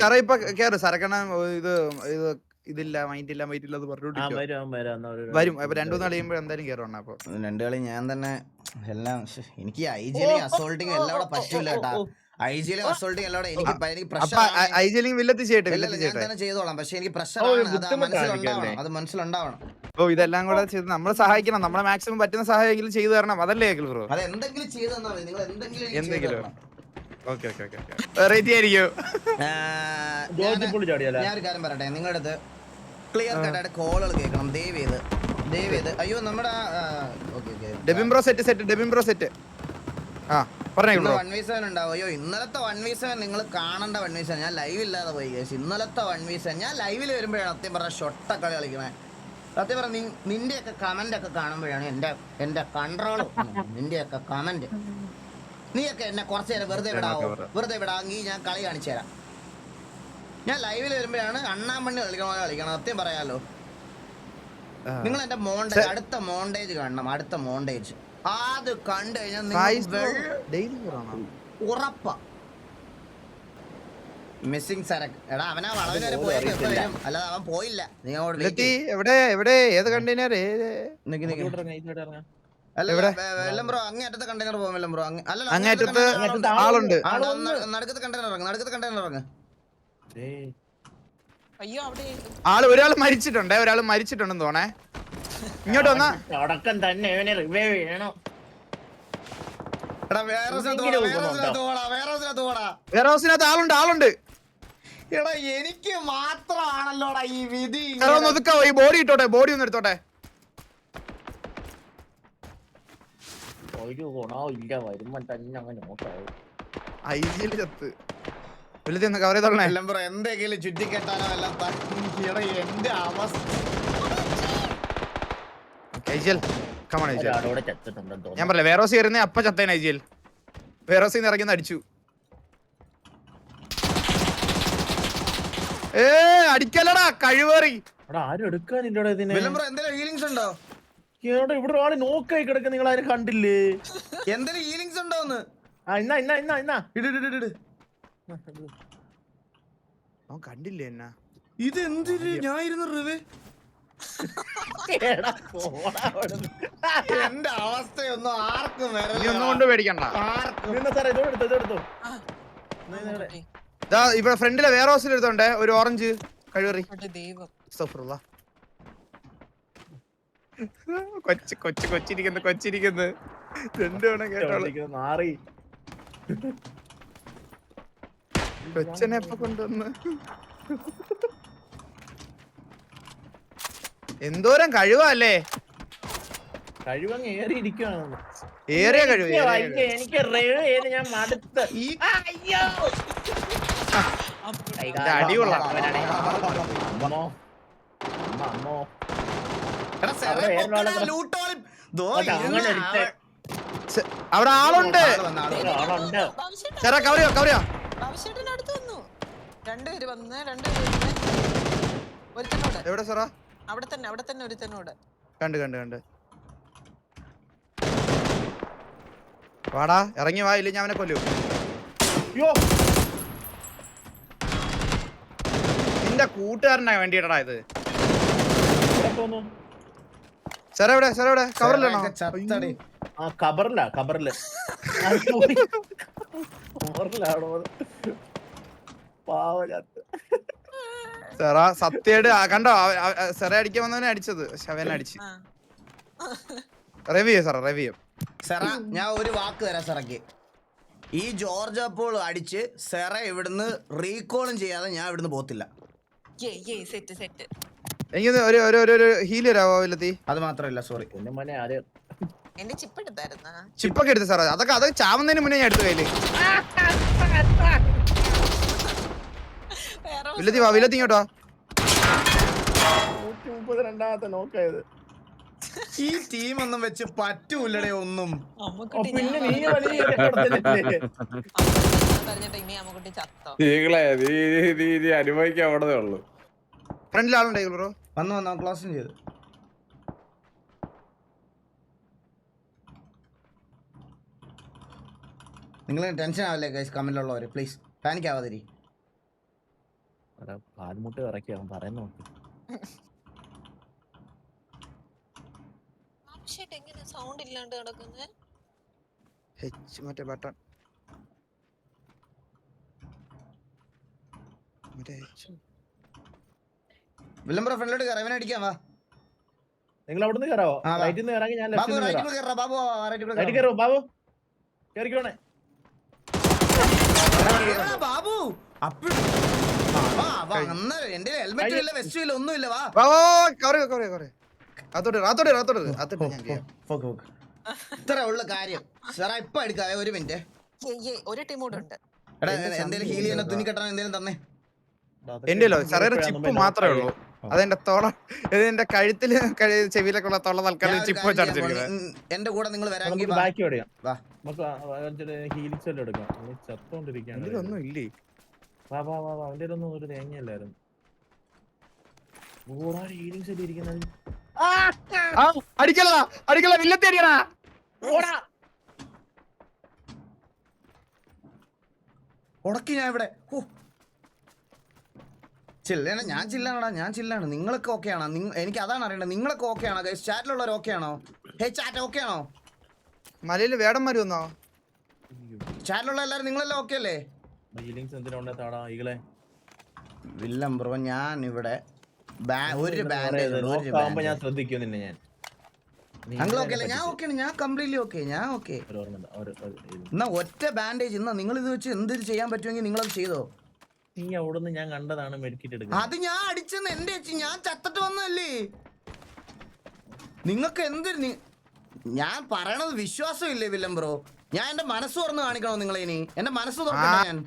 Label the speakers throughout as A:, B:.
A: സാറേ ഇപ്പൊ കേറ് സരക്കണ ഇത് ഇത് ഇതില്ല മൈൻഡ് ഇല്ല മൈൻഡ് ഇല്ല
B: വരും വരും
A: വരും അപ്പൊ രണ്ടു മൂന്ന് കഴിയുമ്പോ എന്തായാലും കേറണം അപ്പൊ.
C: രണ്ടു കളി ഞാൻ തന്നെ എല്ലാം എനിക്ക് ഐജിയിലും അസോൾട്ടിങ് എല്ലാം കൂടെ പറ്റൂല കേട്ടാ. ഐജിയിലും അസോൾട്ടിങ് എല്ലാം കൂടെ എനിക്ക് ചെയ്തോളാം. പക്ഷെ അത് മനസ്സിലുണ്ടാവണം. അത് മനസ്സിലുണ്ടാവണം.
A: അപ്പൊ ഇതെല്ലാം കൂടെ ചെയ്ത് നമ്മളെ സഹായിക്കണം. നമ്മളെ മാക്സിമം പറ്റുന്ന സഹായമെങ്കിലും ചെയ്തു തരണം. അതല്ലേ ബ്രോ?
C: അത് എന്തെങ്കിലും ചെയ്തു നിങ്ങൾ എന്തെങ്കിലും ചെയ്തു
A: എന്തെങ്കിലും. ഓക്കെ ഓക്കെ ഓക്കെ വെറൈറ്റി ആയിരിക്കും.
C: ഞാനൊരു കാര്യം പറയട്ടെ നിങ്ങളുടെ അടുത്ത് ക്ലിയർ കട്ടായിട്ട് കോളുകൾ കേൾക്കണം ദയവ് ചെയ്ത് ദയവ് ചെയ്ത്. അയ്യോ നമ്മുടെ okay okay.
A: Debin bro set set Debin bro set ആ
C: വൺ വി സെവൻ ഉണ്ടാവും. അയ്യോ ഇന്നലത്തെ വൺ വി സെവൻ നിങ്ങൾ കാണേണ്ട വൺ വി സെവൻ ഞാൻ ലൈവ് ഇല്ലാതെ പോയി കേസ് ഇന്നലത്തെ വൺ വി സെവൻ ഞാൻ ലൈവിൽ വരുമ്പോഴാണ് സത്യം പറഞ്ഞ ഷൊട്ട കളി കളിക്കണേ സത്യം പറഞ്ഞ നിന്റെയൊക്കെ കമന്റ് ഒക്കെ കാണുമ്പോഴാണ് എന്റെ എന്റെ കൺട്രോൾ നിന്റെയൊക്കെ കമന്റ് നീയൊക്കെ എന്നെ കുറച്ചു നേരം വെറുതെ വിടാവോ? വെറുതെ വിടാമെങ്കിൽ ഞാൻ കളി കാണിച്ചു തരാം. ഞാൻ ലൈവിൽ വരുമ്പോഴാണ് അണ്ണാമണ്ണി കളിക്കണ പോലെ കളിക്കണം സത്യം പറയാലോ. നിങ്ങൾ എന്റെ മോണ്ടേജ് അടുത്ത മോണ്ടേജ് കാണണം അടുത്ത മോണ്ടേജ്. അത് കണ്ടു കഴിഞ്ഞാൽ ഉറപ്പാ. മിസ്സിംഗ് സരക്ക് എടാ അവനാ വളവിന് വരെ പോയത് വരും അല്ലാതെ അവൻ പോയില്ല. നീ.
A: എവിടെ എവിടെ ഏത് കണ്ടെയ്നർ
C: നിക്ക് നിക്ക്. ബ്രോ അങ്ങേറ്റത്തെ കണ്ടെയ്നർ പോകും ബ്രോ.
A: ആളുണ്ട്.
C: ആ, ന- നടുക്കത്തെ കണ്ടെയ്നർ ഇറങ്ങ് നടുക്കത്തെ കണ്ടെയ്നർ ഇറങ്ങ്.
D: അയ്യോ അവിടെ
A: ആൾ ഒരാൾ മരിച്ചിട്ടുണ്ട് ഒരാൾ മരിച്ചിട്ടുണ്ടെന്ന് തോന്നേ ഇങ്ങോട്ട് വന്നാ.
B: തുടക്കം തന്നെ ഇവനെ റിവൈവ് ചെയ്യണം.
C: എടാ വേറെ
A: ഹൗസിനകത്ത് ആളുണ്ട് ആളുണ്ട്.
C: എടാ എനിക്ക് മാത്രമാണല്ലോടാ ഈ വിധി
A: ഒതുക്കാവോ? ഈ ബോഡി ഇട്ടോട്ടെ ബോഡി ഒന്ന് എടുത്തോട്ടെ.
B: ഒരു ഗുണവും ഇല്ല വരുമ്പോ തന്നെ അങ്ങ് നോക്കാവും
A: ഐ ജിയിൽ ചത്ത് വില്ലത്തി ഒന്ന് കവർ ചെയ്തോളണേ
C: വെള്ളം ബ്രോ എന്തെങ്കിലും ചുറ്റിക്കെട്ടാനോ എല്ലാം എന്റെ അവസ്ഥ.
A: ഐജിയൽ കമൺ ഐജിയൽ
B: ഒരാളോടെ ചത്തിട്ടുണ്ടെന്ന്
A: ഞാൻ
B: തോന്നുന്നു
A: വേറോസി കയറുന്ന അപ്പ ചത്തേൻ ഐജിയൽ വേറോസിന്ന് ഇറങ്ങി അടിച്ചു. ഏ അടിക്കല്ലടാ കഴിവേറി.
B: എടാ ആരും എടുക്കാൻ ഇതിനെ.
C: വെല്ലം പറ എന്തെങ്കിലും ഹീലിങ്സ് ഉണ്ടോ?
B: ഇവിടെ ഇവിടെ ഒരാൾ നോക്കായി കിടക്കുന്ന നിങ്ങൾ ആരും കണ്ടില്ലേ?
C: എന്തെങ്കിലും ഹീലിങ്സ് ഉണ്ടോന്ന്
B: ആ ഇന്നാ ഇന്നാ ഇന്നാ ഇന്നാ.
C: ഇട് ഇട്, ഇട്, ഇട്.
A: അവൻ കണ്ടില്ലേ എന്നാ?
C: ഇത് എന്തിന് ഞാൻ ഇരുന്ന് റിവേ.
B: എടാ, പോടാ അവിടുന്ന്.
C: എന്റെ അവസ്ഥയൊന്നും ആർക്കും
A: നീ
C: വരല്ല
A: ഒന്നും കൊണ്ട് പേടിക്കണ്ട.
C: ആർക്കും.
B: നിന്നെ സാറേ ഇതോടെടുത്തോ
D: ആ, നോക്കട്ടെ.
A: ദാ ഇവിടെ ഫ്രണ്ടിലെ വേറെ ഹോസ്റ്റലെടുത്തോണ്ടേ എടുത്തോണ്ടേ ഒരു ഓറഞ്ച് കഴിവറി.
D: ദൈവം.
A: അസ്തഗ്ഫിറുല്ലാ. കൊച്ചു കൊച്ചു കൊച്ചിരിക്കുന്നു കൊച്ചിരിക്കുന്നു രണ്ടുവേണം കേട്ടോളൂ
B: ഇവിടേക്ക് മാറി
A: കൊച്ചനെ എപ്പൊ കൊണ്ടുവന്ന് എന്തോരം കഴിവല്ലേ
B: കഴിവങ്ങ് ഏറി ഇരിക്കുകയാണ്
A: ഏറിയ കഴിവ്
B: എനിക്ക്. എനിക്ക് ഞാൻ മടുത്ത് അയ്യോ. അമ്മോ അമ്മ
C: സെറ
B: അവിടെ
A: ആളുണ്ട്. ചേട്ടാ കവറിയോ കവറിയോ?
D: വന്നു. രണ്ടുപേര് വന്ന് രണ്ടുപേര് വന്ന്. ഒരുത്തനോട്.
A: എവിടെ സാറാ?
D: അവിടെ തന്നെ അവിടെ തന്നെ ഒരുത്തനോട്.
A: കണ്ട് കണ്ട് കണ്ട്. വാടാ ഇറങ്ങി വാ ഇല്ല ഞാൻ അവനെ കൊല്ലു.
B: അയ്യോ.
A: നിന്റെ കൂട്ടുകാരനാ വേണ്ടിയിട്ടടാ ഇത്.
B: പോന്നു
A: സാറേ എവിടെ? സാറേ എവിടെ? കവറിലാണോ?
C: സെറയൊക്കെ ചത്തടി.
B: ആ കബറില കബറിൽ. കബറിലാണോ പാവ ചത്ത്
A: സാറാ സത്യായിട്ട് ആ, കണ്ടോ? സെറ അടിക്കാൻ വന്നവനെ അടിച്ചത്. അവനെ അടിച്ച്.
D: ആ.
A: സാറ റിവ്യൂ
C: സെറ ഞാൻ ഒരു വാക്ക് തരാം സെറയ്ക്ക് ഈ ജോർജ് അപ്പോൾ അടിച്ച് സെറ ഇവിടുന്ന് റീകോളും ചെയ്യാതെ ഞാൻ ഇവിടുന്ന് പോത്തില്ല
D: സെറ്റ് സെറ്റ്
A: എനിക്കൊന്ന് ഒരു ഒരു ഒരു ഒരു ഹീൽ തരാവോ വില്ലത്തി
C: അത് മാത്രമല്ല സോറി
B: മോനെ
D: എന്റെ ചിപ്പ് എടുത്തായിരുന്നാ?
A: ചിപ്പൊക്കെ എടുത്ത് സാറേ. അതൊക്കെ അതൊക്കെ ചാവുന്നതിന് മുന്നേ ഞാൻ എടുത്തു കയ്യിൽ.
D: വേറെ
A: വില്ലത്തി വാ വില്ലത്തി ഇങ്ങോട്ടോ
B: നൂറ്റി മുപ്പത് രണ്ടാമത്തെ നോക്കായത്.
C: ഈ ടീം ഒന്നും വെച്ച് പറ്റൂലടേ ഒന്നും.
B: ഓ,
D: അമ്മക്കുട്ടി
B: പിന്നെ
D: ഞാൻ
B: നീ വലിയ?
D: പറഞ്ഞിട്ട് ഇനി അമ്മക്കുട്ടി ചത്തോ?
E: നീകളെ നീ നീ- നീ നീ അനുഭവിക്കാൻ അവിടെ ഉള്ളു.
A: ഫ്രണ്ടിൽ ആളുണ്ടേ ബ്രോ?
C: വന്നു വന്നു ക്ലോസും ചെയ്തു. നിങ്ങൾ ടെൻഷൻ ആവില്ലേ ഗൈസ് കമന്റിലുള്ളവർ പ്ലീസ് പാനിക് ആവാതിരി.
B: പാൽമുട്ട് ഇറക്കി അവൻ പറയുന്ന നോക്കി.
D: എങ്ങനെ സൗണ്ട് ഇല്ലാണ്ട് കിടക്കുന്നത്
A: ഹെച്ച് മറ്റേ ബട്ടൺ മറ്റേ.
C: വില്ലംബ്രോ ഫ്രണ്ടിലോട്ട് കയറാം ഇവനെ അടിക്കാൻ വാ.
B: നിങ്ങൾ അവിടെ നിന്ന് കയറാവോ. റൈറ്റിൽ നിന്ന് ഞാൻ
C: ബാബു റൈറ്റിൽ കയറാ ബാബു റൈറ്റിൽ
B: കയറുമോ ബാബു. കയറിക്കോണേ
C: ബാബു. അപ്പഴ എന്റെ ഹെൽമെറ്റ് ഇല്ല വെസ്റ്റും ഇല്ല ഒന്നുമില്ല വാ.
A: വാ കവറി കവറി കവറി. ഞാൻ ചെയ്യാം
C: പോക്ക് പോക്ക് ഇത്ര ഉള്ള കാര്യം. സാറാ ഇപ്പൊ എടുക്കാവേ ഒരു മിനിറ്റ്.
D: ഒരു ടീം കൂടെ ഉണ്ട്.
C: എടാ എന്തേലും ഹീൽ ചെയ്യാനോ തുണി കെട്ടാനോ എന്തേലും തന്നെ.
A: എന്റെ ചിപ്പ് മാത്രമേ ഉള്ളൂ. അതെന്റെ തോള ഇത് എന്റെ കഴുത്തിൽ കഴി- ചെവിയിലൊക്കെ ഉള്ള
C: തോള
A: തൽക്കാലം ചിപ്പ്
C: കാര്യം
A: വെച്ച്
C: ചെയ്യാൻ
A: അടച്ചിരിക്കുന്നത്
C: പോണു. ഉം, എന്റെ കൂടെ നിങ്ങൾ വരാമെങ്കിൽ
B: ബാക്കി ഓടിയാം എടുക്കാം.
A: ഇല്ലേ?
B: വാ വാ വാ വാ. അവന്റെ ഒന്നും ഒരു തേങ്ങയല്ലായിരുന്നു ഓടാ ഹീലിംഗ് സെല്ല് ഇരിക്കുന്നത്
A: ആ അടിക്കല അടിക്കല വില്ലത്തി അടിക്കണ
B: ഓടാ.
C: ഉടക്കി ഞാൻ ഇവിടെ. ഓ ചില്ലാണ് ഞാൻ ചില്ലാണടാ? ഞാൻ ചില്ലാണ്. നിങ്ങളൊക്കെ ഓക്കെ ആണോ എനിക്ക് അതാണ് അറിയേണ്ടത്. നിങ്ങളൊക്കെ ഓക്കെ ആണോ ചാറ്റിലുള്ളവർ ഓക്കെ ആണോ ഹേ ചാറ്റ് ഓക്കെ ആണോ
A: മലയിൽ വേടന്മാര് വന്നോ?
C: ചാറ്റിലുള്ള എല്ലാരും നിങ്ങളെല്ലാം ഓക്കെ അല്ലേ വില്ലം ബ്രോ ഞാൻ ഇവിടെ ഒരു ബാൻഡേജ്
B: പറയരുത്.
C: ഒരു
B: ഞാൻ
C: ബാൻഡേജ്
B: ശ്രദ്ധിക്കും നിന്നെ ഞാൻ. നീ
C: അങ്കിൾ ഓക്കെ അല്ലേ ഞാൻ ഞാൻ കംപ്ലീറ്റ്ലി ഓക്കെ ഞാൻ ഓക്കെ. എന്നാ ഒറ്റ ബാൻഡേജ് എന്നാ നിങ്ങൾ ഇത് വെച്ച് എന്ത് ചെയ്യാൻ പറ്റുമെങ്കിൽ നിങ്ങളത് ചെയ്തോ?
B: നീ അവിടുന്ന് ഞാൻ കണ്ടതാണ് മെഡിക്കറ്റ് എടുക്കുന്നത്.
C: അത് ഞാൻ അടിച്ചെന്ന് എന്റെ ചേച്ചി ഞാൻ ചത്തിട്ട് വന്നല്ലേ നിങ്ങൾക്ക് എന്ത് നി- ഞാൻ പറയണത് വിശ്വാസം ഇല്ലേ വില്ലം ബ്രോ? ഞാൻ എന്റെ മനസ്സ് തുറന്ന് കാണിക്കണോ നിങ്ങളെ ഇനി? എന്റെ മനസ്സ് തുറന്നു ഞാൻ.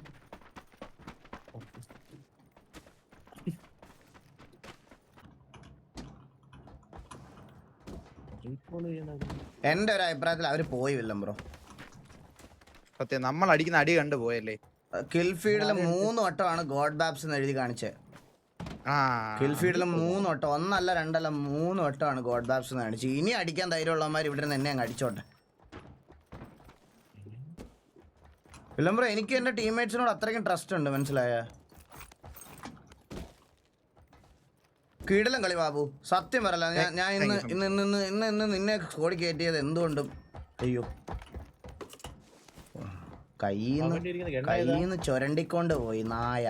C: എന്റെ ഒരു അഭിപ്രായത്തിൽ അവർ പോയി വില്ലം ബ്രോ.
A: സത്യം നമ്മൾ അടിക്കുന്ന അടി കണ്ടു പോയല്ലേ?
C: കിൽ ഫീൽഡിൽ മൂന്ന് വട്ടമാണ് ഗോഡ് ബാബ്സ് എന്ന് എഴുതി കാണിച്ചത്.
A: ആ.
C: കിൽ ഫീൽഡിൽ മൂന്ന് വട്ടം. ഒന്നല്ല രണ്ടല്ല മൂന്ന് വട്ടമാണ് ഗോഡ് ബാബ്സ് എന്ന് കാണിച്ചത്. ഇനി അടിക്കാൻ ധൈര്യമുള്ളവന്മാർ ഇവിടെ നിന്ന് എന്നെ അങ്ങ് അടിച്ചോട്ടെ. വില്ലം ബ്രോ എനിക്ക് എന്റെ ടീംമേറ്റ്സിനോട് അത്രയ്ക്കും ട്രസ്റ്റ് ഉണ്ട് മനസ്സിലായ? കീടലം കളി ബാബു. സത്യം പറയല ഞാൻ ഇന്ന് ഇന്ന് ഇന്ന് ഇന്ന് ഇന്ന് നിന്നെ കോടി കയറ്റിയത് എന്തുകൊണ്ടും. അയ്യോ. കയ്യിന്ന്? കയ്യിന്ന് ചൊരണ്ടിക്കൊണ്ട് പോയി നായ.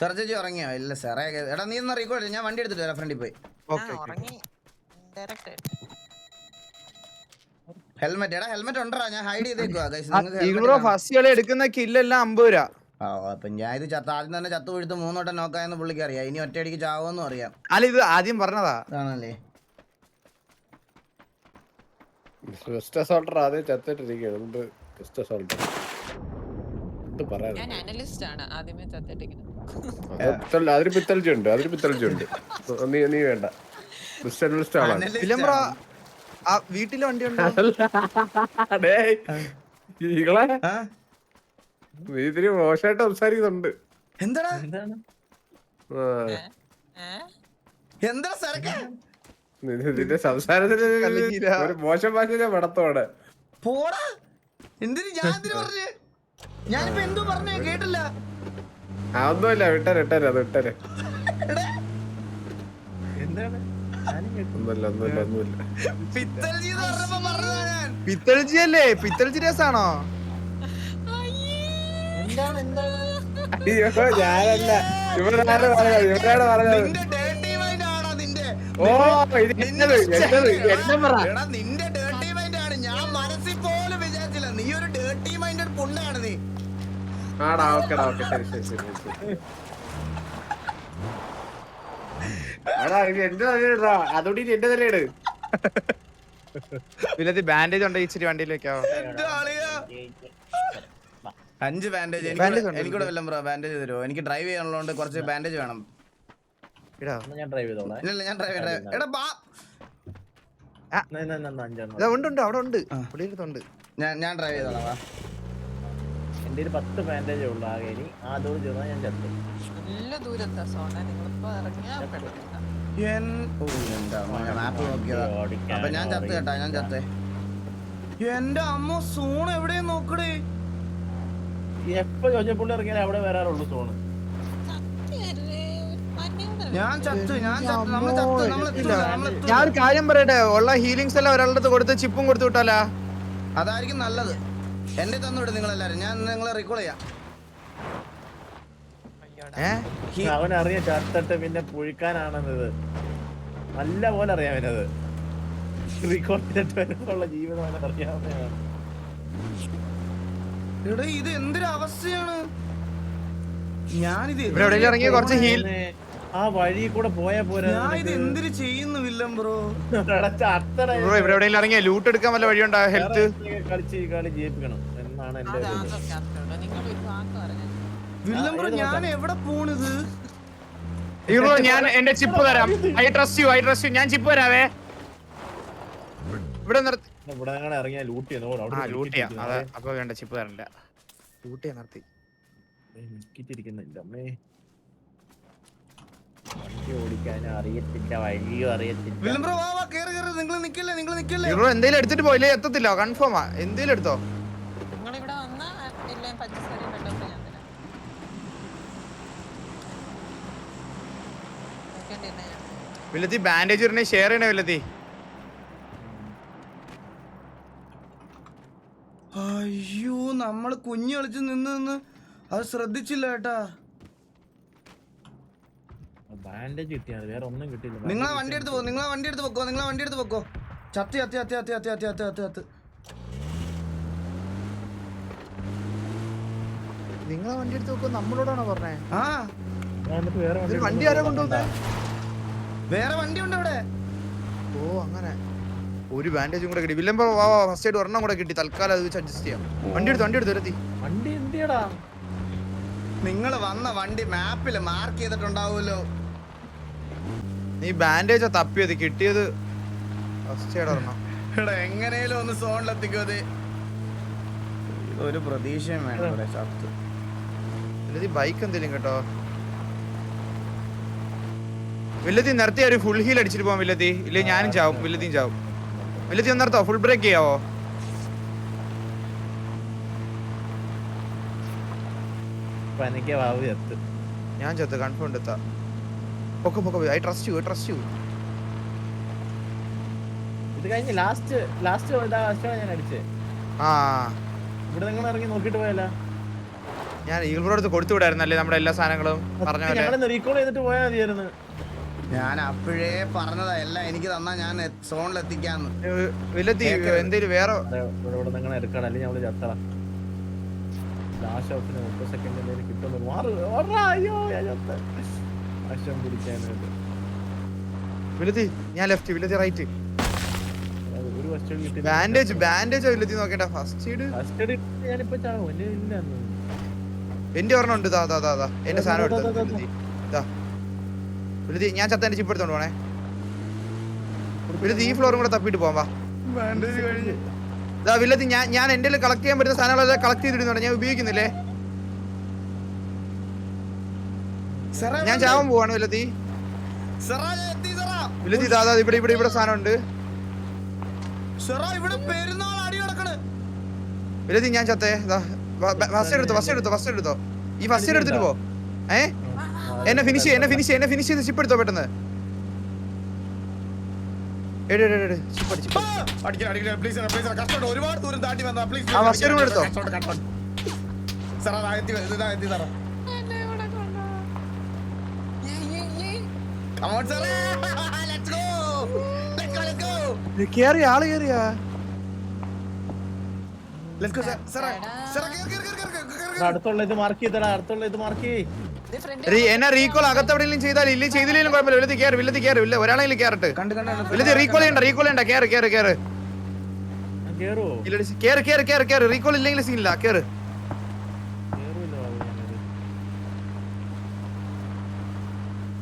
C: സെർജി ഉറങ്ങിയോ? ഇല്ല സെറേ എടാ നീ ഒന്ന് അറിയിക്കോട്ടെ ഞാൻ വണ്ടി എടുത്തിട്ട് വരാം ഫ്രണ്ടിൽ പോയി.
D: ആ ഉറങ്ങി. ഡയറക്റ്റ്
C: ഹെൽമെറ്റ് എടാ ഹെൽമെറ്റ് ഉണ്ടടാ ഞാൻ ഹൈഡ് ചെയ്തേക്കുവാ കാണാം.
A: ഫസ്റ്റ് കളി എടുക്കുന്ന കില്ലെല്ലാം അമ്പത് രൂപ.
C: ആ അപ്പൊ ഞാൻ ഇത് ചത്ത ആദ്യം തന്നെ ചത്തു വീഴ്ത്ത് മൂന്നോട്ടം നോക്കായെന്ന് പുള്ളിക്ക് അറിയാം. ഇനി ഒറ്റയടിക്ക് ചാവുമെന്നും അറിയാം.
A: അല്ല ഇത് ആദ്യം പറഞ്ഞതാ.
C: ആണല്ലേ?
E: ക്രിസ്റ്റ സോൾട്ടർ ആദ്യം ചത്തിട്ടിരിക്കുകയാണ്. ക്രിസ്റ്റ വെസ്റ്റ് എന്ത് പറയാൻ
D: ഞാൻ അനലിസ്റ്റ് ആണ് ആദ്യമേ തത്തിട്ടിരിക്കുന്നത്
E: അതിന് ഉണ്ട് അതിന് പിത്തൽജി ഉണ്ട്. നീ നീ വേണ്ട. അനലിസ്റ്റ് ആളാണ്.
C: ആണ്.
A: ആ വീട്ടിലെ വണ്ടി ഉണ്ടോ?
E: ഡേയ്, ഈകളെ.
C: ആ?
E: നീ ഇതിന് മോശമായിട്ട് സംസാരിക്കുന്നുണ്ട്.
C: എന്താടാ
B: എന്താണ്?
E: ആ,
D: ഏഹ്
C: എന്താ സരക്ക
E: നി- നിന്റെ സംസാരത്തിന്. ഒരു മോശം ഭാഷ പടത്തോടെ
C: പോടാ. എന്തിനു ഞാൻ എന്തിനു പറഞ്ഞു? ഞാനിപ്പോ എന്തോ പറഞ്ഞേ? കേട്ടില്ല.
E: ആ ഒന്നുമില്ല വിട്ടരെ വിട്ടരെ അത് വിട്ടരെ.
C: എടാ,
B: എന്താണ്.
E: ഒന്നുമില്ല ഒന്നുമില്ല ഒന്നുമില്ല.
C: പിത്തൽജി
A: അല്ലേ പിത്തൽജി രസാണോ?
E: അയ്യോ. ഞാനല്ല. ഇവരാണ് പറഞ്ഞത്? ഇവരാണ് പറഞ്ഞത്? ഓ ഇത് എന്നത് എന്നത് എന്നെ പറ. ആടാ ഓക്കെടാ ഓക്കെ ശരി ശരി ശരി ശരി. എന്റെ തലയിട്
A: വില്ലത്തി ബാൻഡേജ് ഉണ്ടെങ്കിൽ ഇച്ചിരി വണ്ടിയിൽ വെക്കാവോ?
C: അഞ്ച് ബാൻഡേജ്
A: ഉണ്ട്?
C: എനിക്കൂടെ വല്ലം ബ്രോ ബാൻഡേജ് തരുമോ എനിക്ക് ഡ്രൈവ് ചെയ്യാനുള്ളതുകൊണ്ട് കുറച്ച് ബാൻഡേജ് വേണം.
A: ഇടാ
B: ഞാൻ ഡ്രൈവ് ചെയ്തോളാം.
C: ഇല്ല ഞാൻ ഡ്രൈവ് എടാ ബാ.
A: ഉണ്ട് ഉണ്ട് അവിടെ ഉണ്ട്.
C: ഞാൻ ഡ്രൈവ് ചെയ്തോളാം വാ
B: എന്റെ ഒരു പത്ത് ബാൻഡേജേ ഉള്ളു. ആകെ ഇനി ആ ദൂരം ചെന്നാൽ ഞാൻ ചത്തു.
D: നല്ല ദൂരത്താ സോണ. നിങ്ങളിപ്പോ ഇറങ്ങിയാ പെട്ടെന്ന്.
C: എൻ- ഓ, എന്താ അമ്മ, ഞാൻ മാപ്പ് നോക്കിയതാ. അപ്പൊ ഞാൻ ചത്ത് കേട്ടാ ഞാൻ ചത്തേ. എന്റെ അമ്മ സോൺ എവിടെ നോക്കടേ
B: എപ്പോ ചോദിച്ചപ്പുള്ളി ഇറങ്ങിയാൽ അവിടെ വരാറുള്ളൂ സോണ്.
D: സത്യമല്ലേ?
C: ഞാൻ ചത്തു ഞാൻ ചത്തു. നമ്മൾ ചത്തു
A: ഞാൻ ഒരു കാര്യം പറയട്ടെ? ഉള്ള ഹീലിങ്സ് എല്ലാം ഒരാളുടെ അടുത്ത് കൊടുത്ത് ചിപ്പും കൊടുത്തു വിട്ടാലാ?
C: അതായിരിക്കും നല്ലത്. എന്റെ തന്നുവിട് നിങ്ങൾ എല്ലാരും ഞാൻ നിങ്ങളെ റീകോൾ ചെയ്യാം.
B: അറിയ ചത്തിട്ട് പിന്നെ പുഴിക്കാനാണെന്നത്. നല്ല പോലെ അറിയാം അവനത്. റെക്കോർഡ് ചെയ്തിട്ട് വരുമ്പോഴുള്ള ജീവിതം അവൻ അറിയാവുന്നതാണ്.
C: എടാ ഇത് എന്തൊരു അവസ്ഥയാണ്? ഞാനിത്
A: ഇവിടെ എവിടെയെങ്കിലും ഇറങ്ങി കുറച്ച് ഹീൽ
B: ആ വഴി കൂടെ പോയാ പോരാ
C: ഞാൻ ഇത് എന്തിനു ചെയ്യുന്നു വില്ലം ബ്രോ?
A: ബ്രോ ഇവിടെ എവിടെയെങ്കിലും ഇറങ്ങിയ? ലൂട്ട് എടുക്കാൻ വല്ല വഴിയുണ്ടോ? ഹെൽത്ത്
B: കളിച്ച് കളി ജയിപ്പിക്കണം. എന്നാണ് എന്റെ
D: അത്
B: ഒരു ഇത്.
D: അതൊക്കെ അറിഞ്ഞൂടാ. നിങ്ങൾ ഒരു വാക്ക് പറഞ്ഞു
C: വില്ലം ബ്രോ ഞാൻ എവിടെ പോണിത്?
A: ബ്രോ ഞാൻ എന്റെ ചിപ്പ് തരാം. I trust you I trust you ഞാൻ ചിപ്പ് തരാവേ. ഇവിടെ നിർത്തി.
B: ഇവിടെ അങ്ങനെ ഇറങ്ങിയാ ലൂട്ട് ചെയ്യുന്നു
A: ആ ലൂട്ട് ചെയ്യാം. അതെ അപ്പൊ വേണ്ട ചിപ്പ് തരണ്ട. ലൂട്ട് ചെയ്യാൻ നിർത്തി
B: അമ്മേ. വണ്ടി ഓടിക്കാൻ അറിയത്തില്ല വഴിയും അറിയത്തില്ല.
C: വില്ലം ബ്രോ വാ വാ കേറി കേറി നിങ്ങൾ നിക്കല്ലേ നിങ്ങൾ നിക്കല്ലേ?
A: ബ്രോ എന്തേലും എടുത്തിട്ട് പോയില്ലേ? എത്തത്തില്ല കൺഫേമാ എന്തേലും എടുത്തോ?
D: നിങ്ങളിവിടെ വന്നാ എല്ലാം പച്ചക്കറി വെള്ളമൊക്കെ ഞാൻ തരാം. നോക്കേണ്ടിയിരുന്നെ ഞാൻ.
A: വില്ലത്തി ബാൻഡേജ് ഇടണേ ഷെയർ ചെയ്യണേ വില്ലത്തി.
C: അയ്യോ നമ്മൾ കുഞ്ഞു കളിച്ച് നിന്ന് നിന്ന് അത് ശ്രദ്ധിച്ചില്ല കേട്ടാ
B: ബാൻഡേജ് കിട്ടിയാണ് വേറെ ഒന്നും കിട്ടിയില്ല.
C: നിങ്ങളെ വണ്ടി എടുത്ത് പോകും നിങ്ങളെ വണ്ടി എടുത്ത് പൊക്കോ നിങ്ങളെ വണ്ടി എടുത്ത് പൊക്കോ. ചത്തി ചത്തി ചത്തി ചത്തി ചത്തി ചത്തി ചത്തി ചത്തി. ചത്തി
A: നിങ്ങളെ വണ്ടി എടുത്ത് വെക്കോ നമ്മളോടാണോ പറഞ്ഞേ?
C: ആ.
B: ഞാൻ എന്നിട്ട് വേറെ വണ്ടി
A: വണ്ടി ആരാ കൊണ്ടുവന്നേ?
C: വേറെ വണ്ടി ഉണ്ട് ഇവിടെ
A: ഓ അങ്ങനെ. ഒരു ബാൻഡേജും കൂടെ കിട്ടി. വില്ലമ്പോ വാ വാ ഫസ്റ്റ് ആയിട്ട് ഒരെണ്ണം കൂടെ കിട്ടി. തൽക്കാലം അത് വെച്ച് അഡ്ജസ്റ്റ് ചെയ്യാം. വണ്ടി എടുത്ത് വണ്ടി എടുത്ത് വില്ലത്തി
B: വണ്ടി എന്തിയടാ?
C: നിങ്ങൾ വന്ന വണ്ടി മാപ്പിൽ മാർക്ക് ചെയ്തിട്ടുണ്ടാവുമല്ലോ.
A: നീ ബാൻഡേജാ തപ്പിയത് കിട്ടിയത് ഫസ്റ്റ് എയ്ഡ്
C: എടാ എങ്ങനെയാലും ഒന്ന് സോണിലെത്തിക്കോ അത് ഒരു പ്രതീക്ഷയും വേണം ഇവിടെ ചത്ത്.
A: ബൈക്ക് എന്തെങ്കിലും കേട്ടോ? വില്ലത്തി നിർത്തി ഒരു ഫുൾ ഹീൽ അടിച്ചിട്ട് പോവാം വില്ലത്തി. ഇല്ല ഞാനും ചാവും വില്ലത്തിയും ചാവും. വില്ലത്തി ഒന്ന് നിർത്തോ ഫുൾ ബ്രേക്ക് ചെയ്യാവോ? ഞാൻ ചത്ത് കൺഫേം എത്താ പൊക്കെ പൊക്കെ I trust you trust you
B: ഇത് കഴിഞ്ഞ് ലാസ്റ്റ് ലാസ്റ്റ് ഞാൻ അടിച്ചേ.
A: ആ.
B: ഇവിടെ നിങ്ങൾ ഇറങ്ങി നോക്കിട്ട് പോയല്ല.
A: ഞാൻ ഈഗിൾബ്രോ അടുത്ത് കൊടുത്തു വിടായിരുന്നല്ലേ നമ്മുടെ എല്ലാ സാധനങ്ങളും? പറഞ്ഞ പോലെ.
B: ഞങ്ങളെ റീകോൾ ചെയ്തിട്ട് പോയാൽ മതിയായിരുന്നു.
C: ഞാൻ അപ്പോഴേ പറഞ്ഞതാ എല്ലാം എനിക്ക് തന്നാ ഞാൻ സോണിൽ
A: എത്തിക്കാന്ന് വില്ലത്തി എന്തേലും വേറെ
B: ഇവിടെ ഇവിടെ നിങ്ങൾ എടുക്കണം അല്ലെങ്കിൽ ഞങ്ങൾ ചത്തറ. ലാസ്റ്റ് ഓപ്ഷന് മുപ്പത് സെക്കൻഡ് എന്തെങ്കിലും കിട്ടുന്നു അയ്യോ ഞാൻ ചത്ത്. ആശം പിടിക്കാനായിട്ട്
A: വിലത്തി ഞാൻ ലെഫ്റ്റ് വിലത്തി റൈറ്റ്
B: ഒരു ഫസ്റ്റ് കിട്ടി.
A: ബാൻഡേജ് ബാൻഡേജ് വിലത്തി നോക്കട്ടെ. ഫസ്റ്റ് എയ്ഡ്
B: ഫസ്റ്റ് എയ്ഡ് ഞാനിപ്പോ ചാവും എന്റെ ഇല്ല.
A: എന്റെ ഒരെണ്ണം ഉണ്ട്. ദാ ദാ ദാ ദാ. എന്റെ സാധനം
B: എടുത്തു
A: എടുത്തോ
B: ദാ,
A: വില്ലത്തി? ഞാൻ ചത്ത എന്റെ ചിപ്പ് എടുത്തോണ്ട് പോണേ. വിലത്തി ഈ ഫ്ലോറും കൂടെ തപ്പിട്ട് പോവാം വാ.
C: ബാൻഡേജ് കഴിഞ്ഞ്.
A: ദാ വില്ലത്തി ഞാൻ ഞാൻ എന്റെ കളക്ട് ചെയ്യാൻ പറ്റുന്ന സാധനങ്ങളെല്ലാം കളക്ട് ചെയ്തിടുന്നുണ്ട് ഞാൻ ഉപയോഗിക്കുന്നില്ലേ
C: സെറാ,
A: ഞാൻ ചാവാൻ പോവാണ് വിലത്തി വിലത്തി ദാദാ ഇവിടെ ഇവിടെ ഇവിടെ സാധനം ഉണ്ട് വിലത്തി ഞാൻ ചത്തേ. ഫസ്റ്റ് എടുത്തോ ഫസ്റ്റ് എടുത്തോ ഫസ്റ്റ് എടുത്തോ. ഈ ഫസ്റ്റ് എടുത്തിട്ട് പോ. ഏ? എന്നെ ഫിനിഷ് എന്നെ ഫിനിഷ് എന്നെ ഫിനിഷ് ചെയ്ത് ചിപ്പ് എടുത്തോ പെട്ടെന്ന്.
C: ഒരുപാട് ദൂരം താണ്ടി വന്നു കേറ്,
B: എടാ,
C: കേറ്.
B: അടുത്തുള്ള ഇത് മാർക്ക് ചെയ്തടാ അടുത്തുള്ള ഇത് മാർക്ക്
A: എന്നെ റീകോൾ അകത്തെവിടെയെങ്കിലും ചെയ്താൽ ഇല്ലേ ചെയ്തില്ലെങ്കിലും കുഴപ്പമില്ല. വില്ലത്തി കയറി വില്ലത്തി കയറി ഇല്ല ഒരാളെങ്കിലും കയറട്ടെ
C: കണ്ട്, കണ്ട്, കണ്ട്.
A: വില്ലത്തി റീകോൾ ചെയ്യണ്ട റീകോൾ ചെയ്യണ്ട.
B: കയറി കയറി
A: കയറി കേറ് കേറ് കേറ് കേറ്. റീകോൾ ഇല്ലെങ്കിൽ സീനില്ല കേറ്.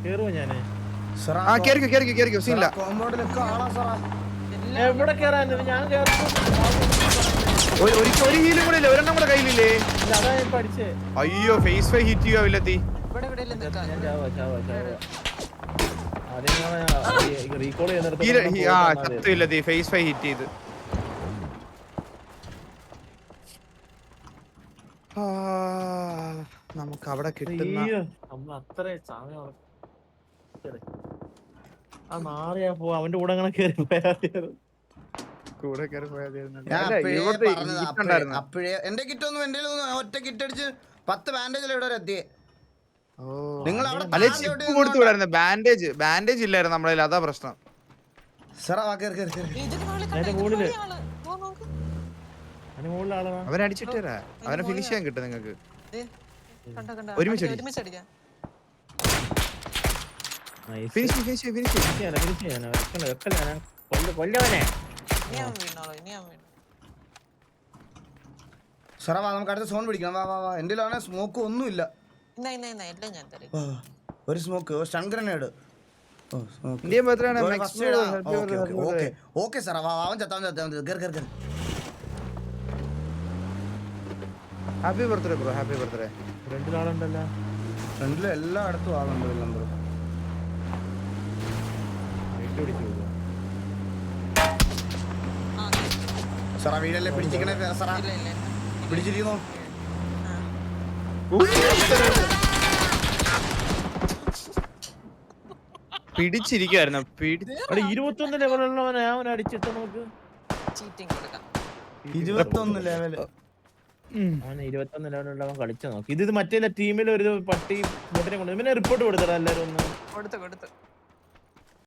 B: കേറുവോ
C: ഞാൻ?
A: ആ കേറിക്കോ കേറിക്കോ കേറിക്കോ സീനില്ല
B: എവിടെ കേറാൻ ഞാൻ
A: ഒരു ഒരു ഹീലും കൂടെ ഇല്ല. ഒരെണ്ണം കൂടെ കയ്യിലില്ലേ? അയ്യോ ഫേസ് ഫൈ ഹിറ്റ് ചെയ്യാവില്ല തീ ചത്തില്ല തീ ഫേസ് ഫൈ ഹിറ്റ് ചെയ്ത്. നമുക്ക് അവിടെ കിട്ടുന്ന
B: അത്ര സമയം ആ നാറിയാ പോ അവന്റെ കൂടെ അങ്ങനെ കേറി പോയാ
A: കൂടെ കയറി പോയാൽ
C: അപ്പഴേ എന്റെ കിറ്റ് ഒന്നും എന്റെ ഒറ്റ കിറ്റ് അടിച്ച് പത്ത് ബാൻഡേജ് ഇവിടെ വരെ എത്തിയേ നിങ്ങൾ അവിടെ
A: ബാൻഡേജ് ബാൻഡേജ് ഇല്ലായിരുന്നു നമ്മളെ അതാ പ്രശ്നം.
C: സെറാ, വാ, കേറ്, കേറ്, കേറ്.
D: ഇതിന് മുകളിൽ
B: അതിന്റെ
D: കണ്ടോ, ഇതിന്
B: മുകളിൽ.
D: മുകളിൽ ആൾ. ദോ നോക്ക്.
B: അതിന് മുകളിൽ ആളാ
A: അവനടിച്ചിട്ട് തരാ അവനെ ഫിനിഷ് ചെയ്യാൻ കിട്ടും അടി.
D: ഒരുമിച്ച് അടിക്കാം.
A: ഫിനിഷ് ഫിനിഷ് ഫിനിഷ്
B: ചെയ്യാനാ ഫിനിഷ് ചെയ്യാനാ വെക്കല വെക്കല്ല ഞാൻ കൊല്ല കൊല്ലവനെ
D: ഇനി അവൻ വീണോളൂ, ഇനി അവൻ വീണു.
C: സെറാ, വാ, നമുക്ക് അടുത്ത സോൺ പിടിക്കണം വാ വാ വാ. എന്റെ സ്മോക്ക് ഒന്നുമില്ല
D: ഇന്നാ, ഇന്നാ, ഇന്നാ, എല്ലാം ഞാൻ തരും.
C: ഒരു smoke stun grenade
A: Indian
C: okay Sarah. വാ വാ, അവൻ ചത്താൻ ചത്താൻ ഗർ ഗർ ഗർ
A: happy birthday bro happy birthday
B: ഫ്രണ്ടിലാളുണ്ടല്ലോ
C: ഫ്രണ്ടിലും എല്ലായിടത്തും ആളുണ്ട് നമ്പർ
B: വെയിറ്റ് പിടിച്ചു.
C: സാറാ വീടല്ലേ പിടിച്ചിരിക്കണേ സാറാ. പിടിച്ചിരിക്കുന്നോ.
D: ആ.
A: പിടിച്ചിരിക്കുവായിരുന്നു. പിടി
B: ഇരുപത്തൊന്ന് ലെവലുള്ളവനെ അവൻ അടിച്ചിട്ട് നമുക്ക്
C: ഇരുപത്തൊന്ന്
B: ലെവൽ. ഇരുപത്തൊന്ന് ലെവലുള്ളവൻ കളിച്ചു നോക്കി. ഇത് ഇത് മറ്റേ ടീമിൽ ഒരു പട്ടി ബോട്ടിനെ കൊണ്ട് ഇവനെ റിപ്പോർട്ട് കൊടുത്തടാ എല്ലാരും ഒന്ന്.
D: കൊടുത്തു കൊടുത്തു.